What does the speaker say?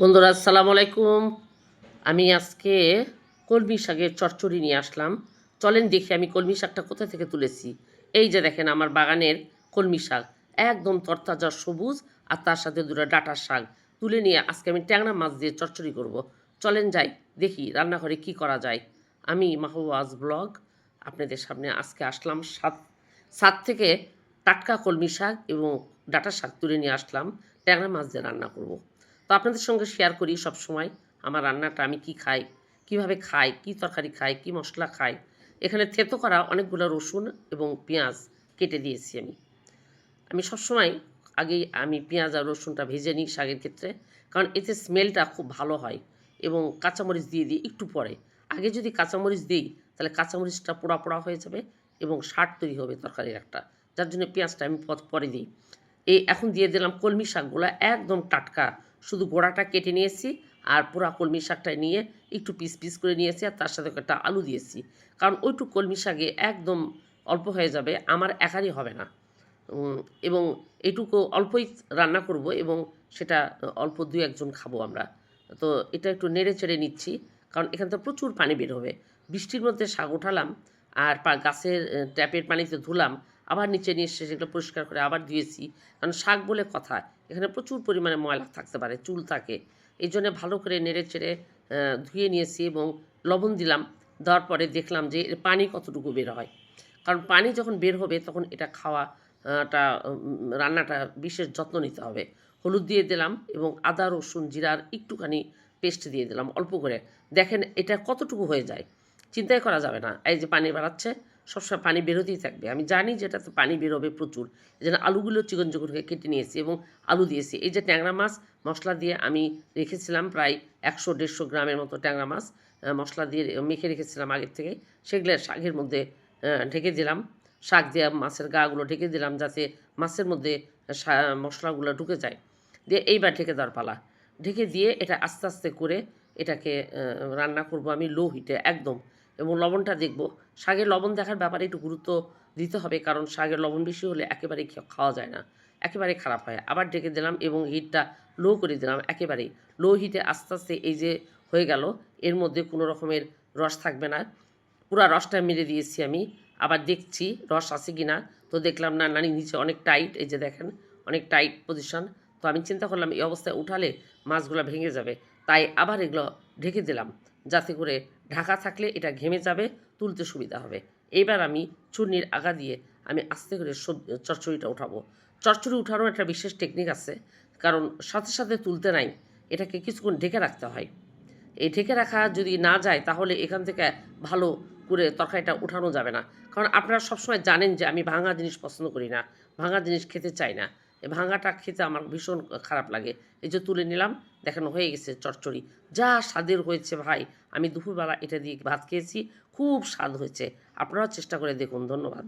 বন্ধুরা, আসসালামু আলাইকুম। আমি আজকে কলমি শাকের চচ্চড়ি নিয়ে আসলাম। চলেন দেখি আমি কলমি শাকটা কোথা থেকে তুলেছি। এই যে দেখেন আমার বাগানের কলমি শাক, একদম তরতাজা সবুজ আর তার সাথে দুটো ডাটার শাক। তুলে নিয়ে আজকে আমি ট্যাংরা মাছ দিয়ে চচ্চড়ি করব। চলেন যাই, দেখি রান্নাঘরে কি করা যায়। আমি মাহওয়াজ ব্লগ, আপনাদের সামনে আজকে আসলাম সাত সাত থেকে টাটকা কলমি শাক এবং ডাটার শাক তুলে নিয়ে আসলাম। ট্যাংরা মাছ দিয়ে রান্না করব। তো আপনাদের সঙ্গে শেয়ার করি সব সময় আমার রান্নাটা আমি কি খাই, কীভাবে খাই, কি তরকারি খাই, কি মশলা খাই। এখানে থেতো করা অনেকগুলো রসুন এবং পেঁয়াজ কেটে দিয়েছি আমি। আমি সবসময় আগেই আমি পেঁয়াজ আর রসুনটা ভেজে নিই শাকের ক্ষেত্রে, কারণ এতে স্মেলটা খুব ভালো হয় এবং কাঁচামরিচ দিয়ে দিই একটু পরে। আগে যদি কাঁচামরিচ দিই, তাহলে কাঁচামরিচটা পোড়া পোড়া হয়ে যাবে এবং শাক তৈরি হবে তরকারির একটা, যার জন্য পেঁয়াজটা আমি পরে দিই। এই এখন দিয়ে দিলাম কলমি শাকগুলো একদম টাটকা শুধু গোড়াটা কেটে নিয়েছি আর পুরা কলমি শাকটা নিয়ে একটু পিস পিস করে নিয়েছি আর তার সাথে একটা আলু দিয়েছি। কারণ ওইটুকু কলমি শাকে একদম অল্প হয়ে যাবে, আমার একারই হবে না। এবং এটুকু অল্পই রান্না করব এবং সেটা অল্প দুই একজন খাব আমরা। তো এটা একটু নেড়ে চেড়ে নিচ্ছি, কারণ এখান থেকে প্রচুর পানি বের হবে। বৃষ্টির মধ্যে শাক উঠালাম আর গাছের ট্যাপের পানিতে ধুলাম, আবার নিচে নিয়ে এসে সেগুলো পরিষ্কার করে আবার ধুয়েছি কারণ শাক বলে কথা এখানে প্রচুর পরিমাণে ময়লা থাকতে পারে চুল থাকে। এই জন্য ভালো করে নেড়ে চেড়ে ধুয়ে নিয়েছি এবং লবণ দিলাম। দেওয়ার পরে দেখলাম যে পানি কতটুকু বের হয়। কারণ পানি যখন বের হবে তখন এটা খাওয়া আহ, টা রান্নাটা বিশেষ যত্ন নিতে হবে। হলুদ দিয়ে দিলাম এবং আদা রসুন জিরার একটুখানি পেস্ট দিয়ে দিলাম অল্প করে। দেখেন এটা কতটুকু হয়ে যায়। চিন্তাই করা যাবে না। এই যে পানি বাড়াচ্ছে সবসময় পানি বেরোতেই থাকবে। আমি জানি যে এটাতে পানি বেরোবে প্রচুর। এই জন্য আলুগুলো চিকন চিকন করে কেটে নিয়েছি এবং আলু দিয়েছি। এই যে ট্যাংরা মাছ, মশলা দিয়ে আমি রেখেছিলাম প্রায় একশো দেড়শো গ্রামের মতো ট্যাংরা মাছ মশলা দিয়ে মেখে রেখেছিলাম আগের থেকে। সেগুলো শাকের মধ্যে ঢেকে দিলাম। শাক দিয়ে মাছের গাগুলো ঢেকে দিলাম যাতে মাছের মধ্যে মশলাগুলো ঢুকে যায়। দিয়ে এইবার ঢেকে দেওয়ার পালা। ঢেকে দিয়ে এটা আস্তে আস্তে করে এটাকে রান্না করব আমি লো হিটে একদম। এবং লবণটা দেখব। শাকের লবণ দেখার ব্যাপারে একটু গুরুত্ব দিতে হবে, কারণ শাকের লবণ বেশি হলে একেবারেই খাওয়া যায় না। একেবারে খারাপ হয়। আবার ঢেকে দিলাম এবং হিটটা লো করে দিলাম। একেবারেই লো হিটে আস্তে আস্তে এই যে হয়ে গেল, এর মধ্যে কোনো রকমের রস থাকবে না। পুরা রসটা মেরে দিয়েছি আমি। আবার দেখছি রস আছে কি না তো দেখলাম না নানি নিচে অনেক টাইট এই যে দেখেন, অনেক টাইট পজিশন তো আমি চিন্তা করলাম, এই অবস্থায় উঠালে মাছগুলো ভেঙে যাবে। তাই আবার এগুলো ঢেকে দিলাম, যাতে করে ঢাকা থাকলে এটা ঘেমে যাবে, তুলতে সুবিধা হবে। এইবার আমি চূর্নির আগা দিয়ে আমি আস্তে করে চচ্চড়িটা উঠাবো। চচ্চড়ি উঠানোর একটা বিশেষ টেকনিক আছে, কারণ সাথে সাথে তুলতে নাই, এটাকে কিছুক্ষণ ঢেকে রাখতে হয়। এই ঢেকে রাখা যদি না যায়, তাহলে এখান থেকে ভালো করে তরকারিটা উঠানো যাবে না। কারণ আপনারা সবসময় জানেন যে আমি ভাঙা জিনিস পছন্দ করি না, ভাঙা জিনিস খেতে চাই না। ভাঙাটা খেতে আমার ভীষণ খারাপ লাগে। এই যে তুলে নিলাম, দেখানো হয়ে গেছে চটচড়ি যা স্বাদের হয়েছে ভাই, আমি দুপুরবেলা এটা দিয়ে ভাত খেয়েছি, খুব স্বাদ হয়েছে। আপনারাও চেষ্টা করে দেখুন, ধন্যবাদ।